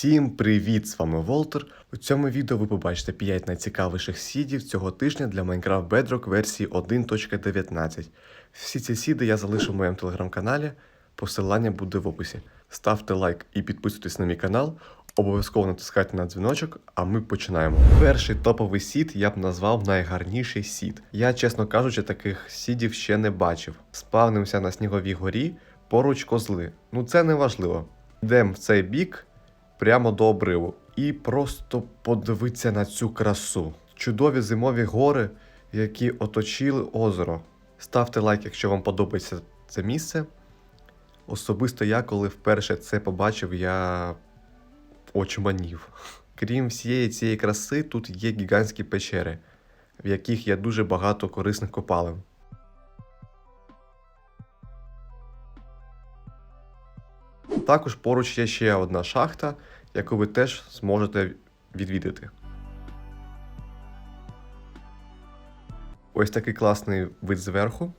Всім привіт! З вами Волтер. У цьому відео ви побачите 5 найцікавіших сідів цього тижня для Minecraft Bedrock версії 1.19. Всі ці сіди я залишу в моєму телеграм-каналі. Посилання буде в описі. Ставте лайк і підписуйтесь на мій канал. Обов'язково натискайте на дзвіночок, а ми починаємо. Перший топовий сід я б назвав найгарніший сід. Я, чесно кажучи, таких сідів ще не бачив. Спавнимося на сніговій горі поруч козли. Ну це не важливо. Йдемо в цей бік прямо до обриву. І просто подивіться на цю красу. Чудові зимові гори, які оточили озеро. Ставте лайк, якщо вам подобається це місце. Особисто я, коли вперше це побачив, я очманів. Крім всієї цієї краси, тут є гігантські печери, в яких є дуже багато корисних копалин. Також поруч є ще одна шахта, яку ви теж зможете відвідати. Ось такий класний вид зверху.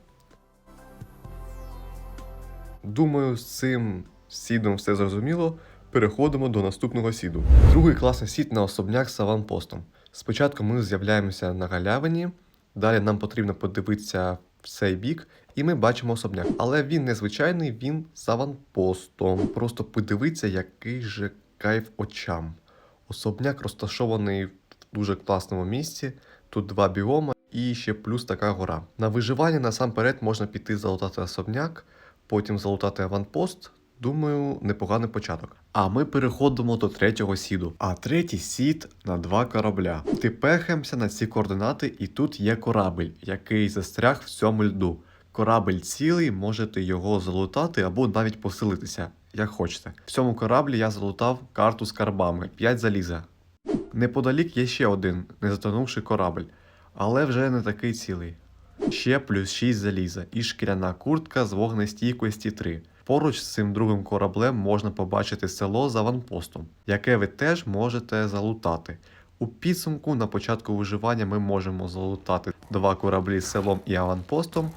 Думаю, з цим сідом все зрозуміло. Переходимо до наступного сіду. Другий класний сід на особняк з аванпостом. Спочатку ми з'являємося на галявині, далі нам потрібно подивитися в цей бік, і ми бачимо особняк. Але він незвичайний, він з аванпостом. Просто подивіться, який же кайф очам. Особняк розташований в дуже класному місці. Тут два біоми і ще плюс така гора. На виживання насамперед можна піти залутати особняк, потім залутати аванпост. Думаю, непоганий початок. А ми переходимо до третього сіду. А третій сід на два корабля. Тепехаємося на ці координати, і тут є корабель, який застряг в цьому льду. Корабель цілий, можете його залутати або навіть поселитися, як хочете. В цьому кораблі я залутав карту з карбами 5 заліза. Неподалік є ще один незатонувший корабель, але вже не такий цілий. Ще плюс 6 заліза і шкіряна куртка з вогнестійкості 3. Поруч з цим другим кораблем можна побачити село з аванпостом, яке ви теж можете залутати. У підсумку на початку виживання ми можемо залутати два кораблі з селом і аванпостом.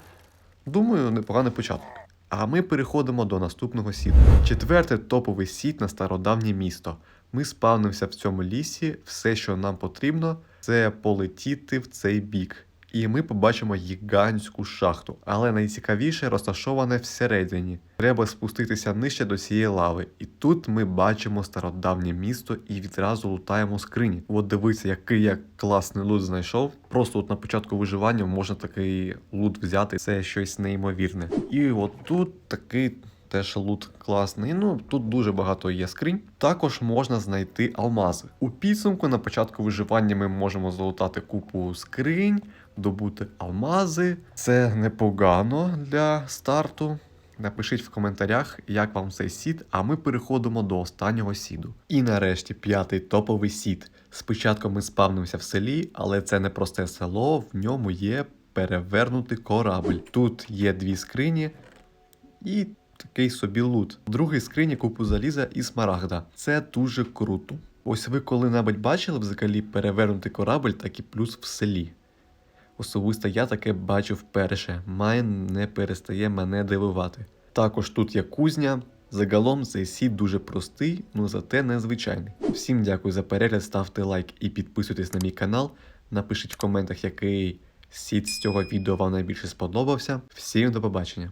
Думаю, непоганий початок. А ми переходимо до наступного сіду. Четвертий топовий сід на стародавнє місто. Ми спавнимося в цьому лісі. Все, що нам потрібно, це полетіти в цей бік. І ми побачимо гігантську шахту, але найцікавіше розташоване всередині. Треба спуститися нижче до цієї лави. І тут ми бачимо стародавнє місто і відразу лутаємо скрині. От дивіться, який я класний лут знайшов. Просто от на початку виживання можна такий лут взяти. Це щось неймовірне. І от тут такий. Теж лут класний. Ну тут дуже багато є скринь. Також можна знайти алмази. У підсумку на початку виживання ми можемо залутати купу скринь, добути алмази. Це непогано для старту. Напишіть в коментарях, як вам цей сід, а ми переходимо до останнього сіду. І нарешті п'ятий топовий сід. Спочатку ми спавнимося в селі, але це не просте село, в ньому є перевернутий корабль. Тут є дві скрині і такий собі лут. В другій скрині купу заліза і смарагда. Це дуже круто. Ось ви коли-небудь бачили взагалі перевернутий корабль, так і плюс в селі. Особисто я таке бачу вперше. Майн не перестає мене дивувати. Також тут є кузня. Загалом цей сіт дуже простий, ну зате незвичайний. Всім дякую за перегляд, ставте лайк і підписуйтесь на мій канал. Напишіть в коментах, який сіт з цього відео вам найбільше сподобався. Всім до побачення!